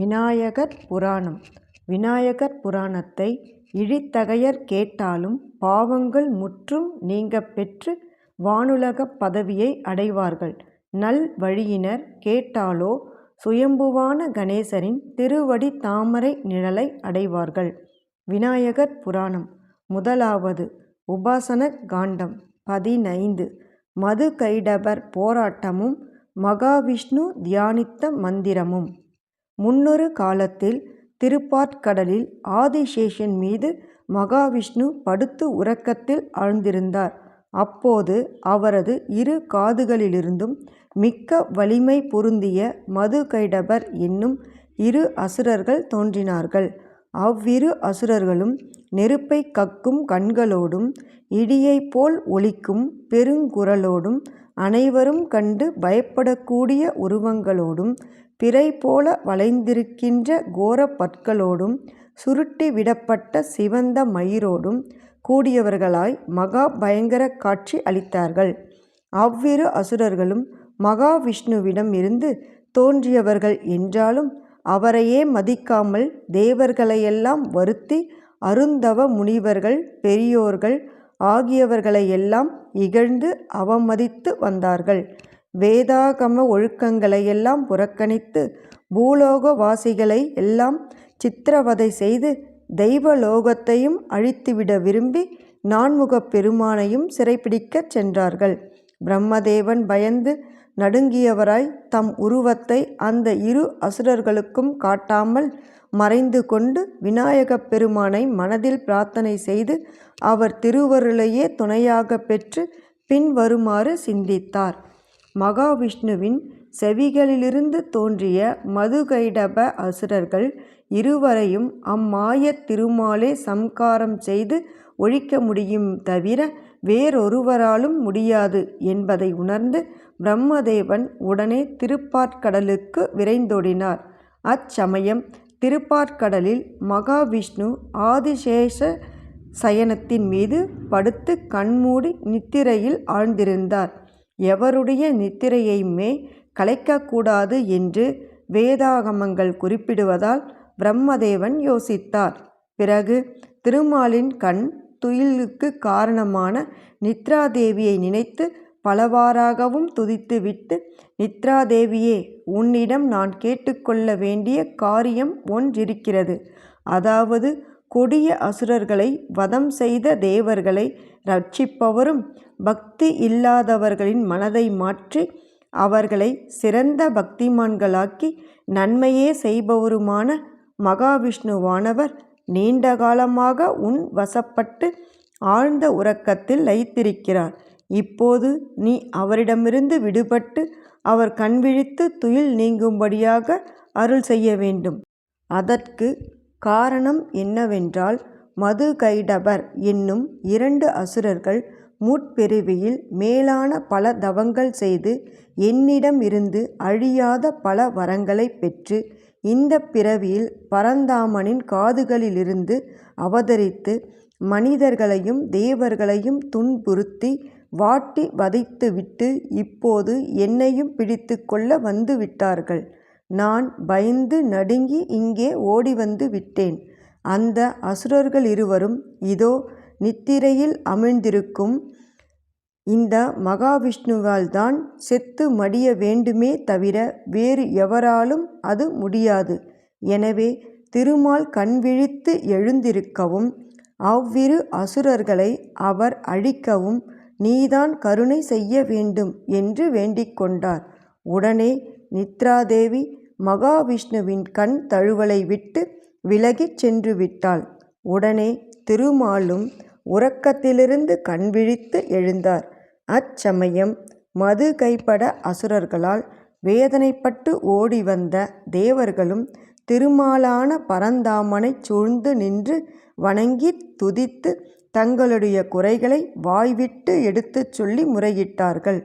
விநாயகர் புராணம் விநாயகர் புராணத்தை இழித்தகையர் கேட்டாலும் பாவங்கள் முற்றும் நீங்கப் பெற்று வானுலகப் பதவியை அடைவார்கள். நல் வழியினர் கேட்டாலோ சுயம்புவான கணேசரின் திருவடி தாமரை நிழலை அடைவார்கள். விநாயகர் புராணம் முதலாவது உபாசன காண்டம் பதினைந்து மது கைடபர் போராட்டமும் மகாவிஷ்ணு தியானித்த மந்திரமும் முன்னொரு காலத்தில் திருப்பாற்கடலில் ஆதிசேஷன் மீது மகாவிஷ்ணு படுத்து உறக்கத்தில் ஆழ்ந்திருந்தார். அப்போது அவரது இரு காதுகளிலிருந்தும் மிக்க வலிமை பொருந்திய மது கைடபர் என்னும் இரு அசுரர்கள் தோன்றினார்கள். அவ்விரு அசுரர்களும் நெருப்பை கக்கும் கண்களோடும் இடியைப் போல் ஒலிக்கும் பெருங்குரலோடும் அனைவரும் கண்டு பயப்படக்கூடிய உருவங்களோடும் பிறை போல வளைந்திருக்கின்ற கோரப் பற்களோடும் சுருட்டி விடப்பட்ட சிவந்த மயிரோடும் கூடியவர்களாய் மகா பயங்கர காட்சி அளித்தார்கள். அவ்விரு அசுரர்களும் மகாவிஷ்ணுவிடம் இருந்து தோன்றியவர்கள் என்றாலும் அவரையே மதிக்காமல் தேவர்களையெல்லாம் வருத்தி அருந்தவ முனிவர்கள் பெரியோர்கள் ஆகியவர்களையெல்லாம் இகழ்ந்து அவமதித்து வந்தார்கள். வேதாகம ஒழுக்கங்களையெல்லாம் புறக்கணித்து பூலோக வாசிகளை எல்லாம் சித்திரவதை செய்து தெய்வலோகத்தையும் அழித்துவிட விரும்பி நான்முகப் பெருமானையும் சிறைப்பிடிக்கச் சென்றார்கள். பிரம்மதேவன் பயந்து நடுங்கியவராய் தம் உருவத்தை அந்த இரு அசுரர்களுக்கும் காட்டாமல் மறைந்து கொண்டு விநாயகப் பெருமானை மனதில் பிரார்த்தனை செய்து அவர் திருவருளையே துணையாகப் பெற்று பின்வருமாறு சிந்தித்தார். மகாவிஷ்ணுவின் செவிகளிலிருந்து தோன்றிய மதுகைடப அசுரர்கள் இருவரையும் அம்மாயத் திருமாலே சம்காரம் செய்து ஒழிக்க முடியும் தவிர வேறொருவராலும் முடியாது என்பதை உணர்ந்து பிரம்மதேவன் உடனே திருப்பாற்கடலுக்கு விரைந்தோடினார். அச்சமயம் திருப்பாற்கடலில் மகாவிஷ்ணு ஆதிசேஷ சயனத்தின் மீது படுத்து கண்மூடி நித்திரையில் ஆழ்ந்திருந்தார். எவருடைய நித்திரையையுமே கலைக்கக்கூடாது என்று வேதாகமங்கள் குறிப்பிடுவதால் பிரம்மதேவன் யோசித்தார். பிறகு திருமாலின் கண் துயிலுக்குக் காரணமான நித்ராதேவியை நினைத்து பலவாறாகவும் துதித்துவிட்டு நித்ராதேவியே உன்னிடம் நான் கேட்டுக்கொள்ள வேண்டிய காரியம் ஒன்றிருக்கிறது. அதாவது கொடிய அசுரர்களை வதம் செய்த தேவர்களை ரட்சிப்பவரும் பக்தி இல்லாதவர்களின் மனதை மாற்றி அவர்களை சிறந்த பக்திமான்களாக்கி நன்மையே செய்பவருமான மகாவிஷ்ணுவானவர் நீண்ட காலமாக உன் வசப்பட்டு ஆழ்ந்த உறக்கத்தில் லைத்திருக்கிறார் இப்போது நீ அவரிடமிருந்து விடுபட்டு அவர் கண்விழித்து துயில் நீங்கும்படியாக அருள் செய்ய வேண்டும். அதற்கு காரணம் என்னவென்றால் மது கைடபர் என்னும் இரண்டு அசுரர்கள் முட்பெருவியில் மேலான பல தவங்கள் செய்து என்னிடம் இருந்து அழியாத பல வரங்களைப் பெற்று இந்த பிறவியில் பரந்தாமனின் காதுகளிலிருந்து அவதரித்து மனிதர்களையும் தேவர்களையும் துன்புறுத்தி வாட்டி வதைத்துவிட்டு இப்போது என்னையும் பிடித்து கொள்ள வந்து விட்டார்கள். நான் பயந்து நடுங்கி இங்கே ஓடிவந்து விட்டேன். அந்த அசுரர்கள் இருவரும் இதோ நித்திரையில் அமிழ்ந்திருக்கும் இந்த மகாவிஷ்ணுவால்தான் செத்து மடிய வேண்டுமே தவிர வேறு எவராலும் அது முடியாது. எனவே திருமால் கண்விழித்து எழுந்திருக்கவும் அவ்விரு அசுரர்களை அவர் அழிக்கவும் நீதான் கருணை செய்ய வேண்டும் என்று வேண்டிக் கொண்டார். உடனே நித்ராதேவி மகாவிஷ்ணுவின் கண் தழுவலை விட்டு விலகிச் சென்றுவிட்டாள். உடனே திருமாலும் உறக்கத்திலிருந்து கண்விழித்து எழுந்தார். அச்சமயம் மது கைப்பட அசுரர்களால் வேதனைப்பட்டு ஓடி வந்த தேவர்களும் திருமாலான பரந்தாமனைச் சூழ்ந்து நின்று வணங்கித் துதித்து தங்களுடைய குறைகளை வாய்விட்டு எடுத்துச் சொல்லி முறையிட்டார்கள்.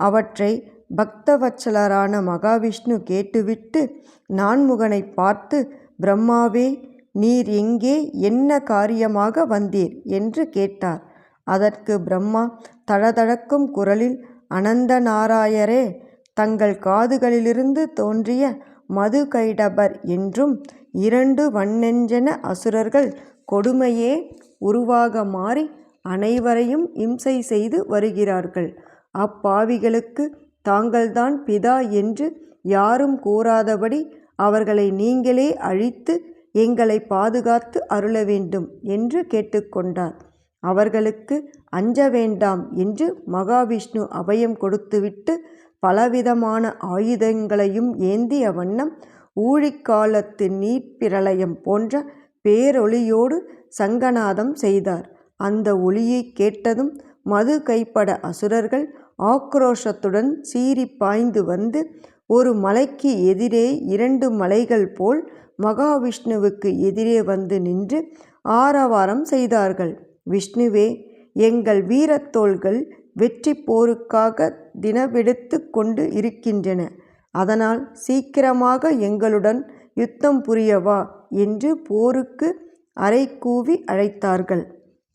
அவற்றை பக்தவச்சலரான மகாவிஷ்ணு கேட்டுவிட்டு நான்முகனைப் பார்த்து பிரம்மாவே நீர் எங்கே என்ன காரியமாக வந்தீர்? என்று கேட்டார். அதற்கு பிரம்மா தழதழக்கும் குரலில் அனந்த நாராயரே தங்கள் காதுகளிலிருந்து தோன்றிய மது கைடபர் என்றும் இரண்டு வண்ணெஞ்சன அசுரர்கள் கொடுமையே உருவாக மாறி அனைவரையும் இம்சை செய்து வருகிறார்கள். அப்பாவிகளுக்கு தாங்கள்தான் பிதா என்று யாரும் கூறாதபடி அவர்களை நீங்களே அழித்து எங்களை பாதுகாத்து அருள வேண்டும் என்று கேட்டுக்கொண்டார். அவர்களுக்கு அஞ்ச வேண்டாம் என்று மகாவிஷ்ணு அபயம் கொடுத்துவிட்டு பலவிதமான ஆயுதங்களையும் ஏந்திய வண்ணம் ஊழிக்காலத்து நீர்ப்பிரளயம் போன்ற பேரொளியோடு சங்கநாதம் செய்தார். அந்த ஒளியை கேட்டதும் மது கைப்பட அசுரர்கள் ஆக்ரோஷத்துடன் சீறி பாய்ந்து வந்து ஒரு மலைக்கு எதிரே இரண்டு மலைகள் போல் மகாவிஷ்ணுவுக்கு எதிரே வந்து நின்று ஆரவாரம் செய்தார்கள். விஷ்ணுவே எங்கள் வீரத்தோள்கள் வெற்றி போருக்காக தினவெடுத்துக் கொண்டு இருக்கின்றன. அதனால் சீக்கிரமாக எங்களுடன் யுத்தம் புரியவா என்று போருக்கு அறைகூவி அழைத்தார்கள்.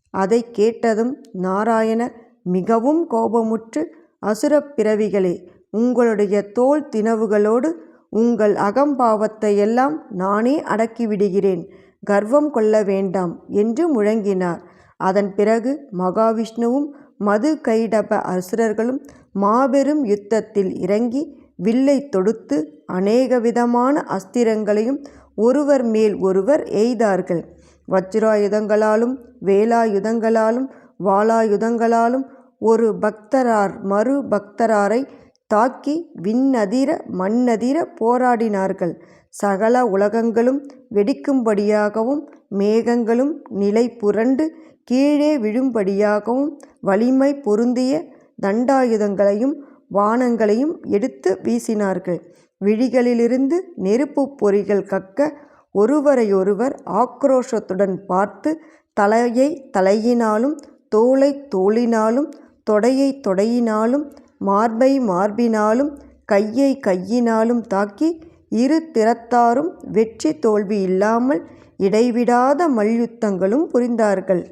அதைக் கேட்டதும் நாராயணர் மிகவும் கோபமுற்று அசுரப் பிறவிகளே உங்களுடைய தோல் தினவுகளோடு உங்கள் அகம்பாவத்தையெல்லாம் நானே அடக்கிவிடுகிறேன் கர்வம் கொள்ள வேண்டாம் என்று முழங்கினார். அதன் பிறகு மகாவிஷ்ணுவும் மது கைடப அசுரர்களும் மாபெரும் யுத்தத்தில் இறங்கி வில்லை தொடுத்து அநேக விதமான அஸ்திரங்களையும் ஒருவர் மேல் ஒருவர் எய்தார்கள். வஜ்ராயுதங்களாலும் வேலாயுதங்களாலும் வாளாயுதங்களாலும் ஒரு பக்தரார் மறு பக்தராரை தாக்கி விண்ணதிர மண்ணதிர போராடினார்கள். சகல உலகங்களும் வெடிக்கும்படியாகவும் மேகங்களும் நிலை புரண்டு கீழே விழும்படியாகவும் வலிமை பொருந்திய தண்டாயுதங்களையும் வானங்களையும் எடுத்து வீசினார்கள். விழிகளிலிருந்து நெருப்புப் பொறிகள் கக்க ஒருவரையொருவர் ஆக்ரோஷத்துடன் பார்த்து தலையை தலையினாலும் தோளைத் தோளினாலும் தொடையைத் தொடையினாலும் மார்பை மார்பினாலும் கையை கையினாலும் தாக்கி இரு திறத்தாரும் வெற்றி தோல்வி இல்லாமல் இடைவிடாத மல்யுத்தங்களும் புரிந்தார்கள்.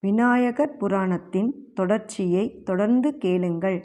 விநாயகர் புராணத்தின் தொடர்ச்சியை தொடர்ந்து கேளுங்கள்.